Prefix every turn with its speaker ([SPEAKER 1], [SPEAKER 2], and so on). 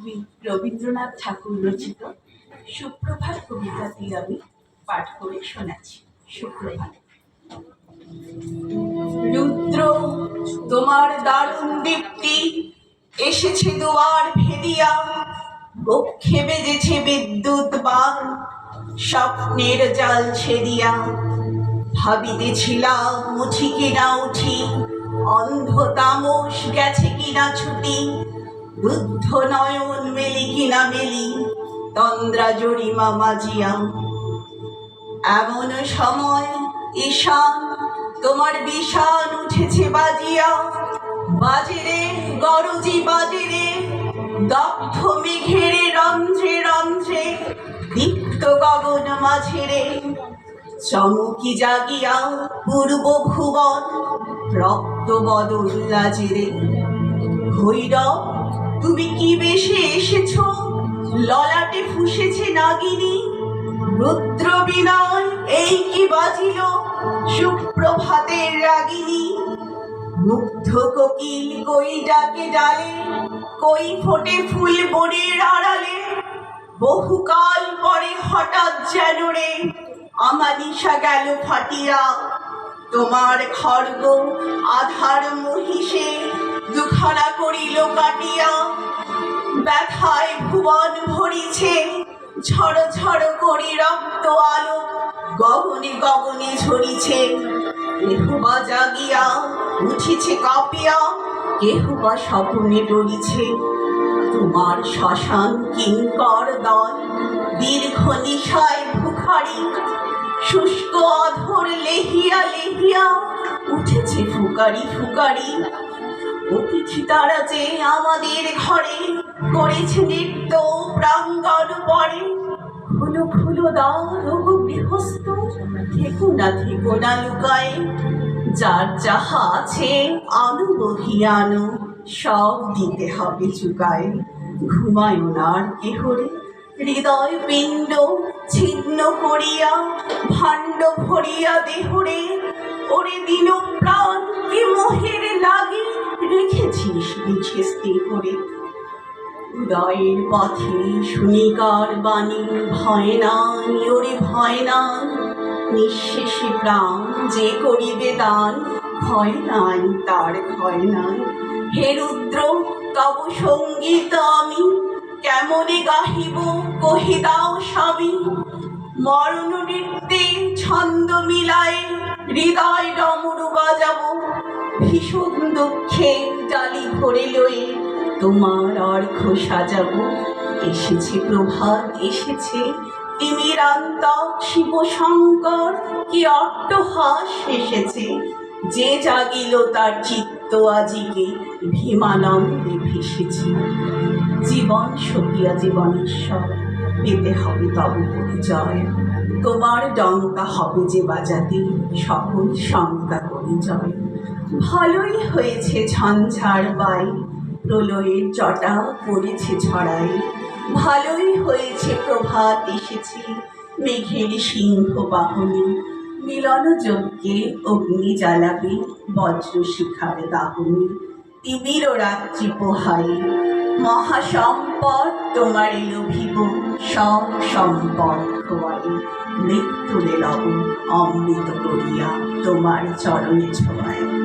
[SPEAKER 1] কবি রবীন্দ্রনাথ ঠাকুর রচিত সুপ্রভাত কবিতাটি আমি পাঠ করে শোনাচ্ছি। সুপ্রভাত। রুদ্র, তোমার দারুণ দীপ্তি এসেছে দুয়ার ভেদিয়া বক্ষে বেজেছে বিদ্যুৎ বান স্বপ্নের জাল ছেদিয়া ভাবিতেছিলাম, উঠি কিনা উঠি, অন্ধ তামস গেছে কিনা ছুটি রুদ্ধ নয়ন মেলি কিনা মেলি তন্দ্রা জরিমা মাজিয়া এমন সময় ঈশান তোমার বিষান উঠেছে বাজিয়া। বাজেরে, গরজি, বাজেরে, দগ্ধ মেঘেরে রন্ধ্রে রন্ধ্রে, দীপ্ত গগন মাঝেরে, চমকি জাগিয়া পূর্ব ভুবন, রক্ত বদল লাজেরে। ভৈরব তুমি কি বেশে এসেছ? ললাটে ফুসেছে নাগিনী। রুদ্র বিনয়, এই কি বাজিল? সুপ্রভাতের রাগিনী। মুগ্ধ কোকিল কই ডাকে ডালে? কই ফোটে ফুল বনের আড়ালে? বহুকাল পরে হঠাৎ যেন রে, আমানিশা গেল ফাটিয়া। তোমার খড়গ আধার মহিষে দুখানা করিল কাটিয়া। ব্যথায় ভুবন ভরিছে। ঝড় ঝড় করি রক্ত আলো, গগনে গগনে ঝরিছে। কেহ বা জাগিয়া উঠিছে কাঁপিয়া, কেহ বা স্বপ্নে ডরিছে। তোমার শ্মশান কিঙ্কর দল, দীর্ঘ নিশায় ভুখারি, শুষ্ক অধর লেহিয়া লেহিয়া উঠেছে ফুকারি ফুকারি। অতিথি তারা যে আমাদের ঘরে করেছে নৃত্য প্রাঙ্গণ পরে। খুলো খুলো দাও রঘু গৃহস্থ, থেকো না থেকো না লুকায়। যার যাহা আছে আনু বহিয়া আনো সব দিতে হবে চুকায়। ঘুমায় ওনার কেহরে, হৃদয় পিণ্ড ছিন্ন করিয়া, ভাণ্ড ভরিয়া দেহরে। ওরে দিন প্রাণ কি মোহের লাগে, রেখেছিস বিছে স্থির করে? উদয়ের পথে শুনিকার বাণী ভয় নাই ওরে ভয় না। নিঃশেষে প্রাণ যে করিবে দান, ভয় নাই, তার ভয় নাই। হে রুদ্র, তব সংগীত আমি, কেমনে গাহিব কহি দাও স্বামী। মরণ নৃত্যে ছন্দ মিলায় হৃদয় ডমরু বাজাবো, ভীষণ দুঃখে ডালি ভরে লয়ে তোমার অর্ঘ সাজাবো এসেছে প্রভাত, এসেছে। তিমিরান্ত শিব শঙ্কর কি অট্টহাস এসেছে। যে জাগিল তার চিত্ত আজিকে, ভীমানন্দে ভেসেছে। জীবন সকিয়া জীবনেশ্বর, পেতে হবে তব পরিচয়। তোমার ডঙ্কা হবে যে বাজাতে, সকল শঙ্কা করি জয় ভালোই হয়েছে ঝঞ্ঝার বাই প্রলয়ের জটা পড়েছে ছড়াই। ভালোই হয়েছে প্রভাত এসেছে মেঘের সিংহ বাহনী মিলন যজ্ঞে অগ্নি জ্বালাবে বজ্র শিখার দাহনী। তিমির রাত্রি পোহাই মহাসম্পদ তোমার লোভিব সব সম্পদ খোয়াই মৃত্যুরে লবণ অমৃত করিয়া তোমার চরণে ছোঁয়াই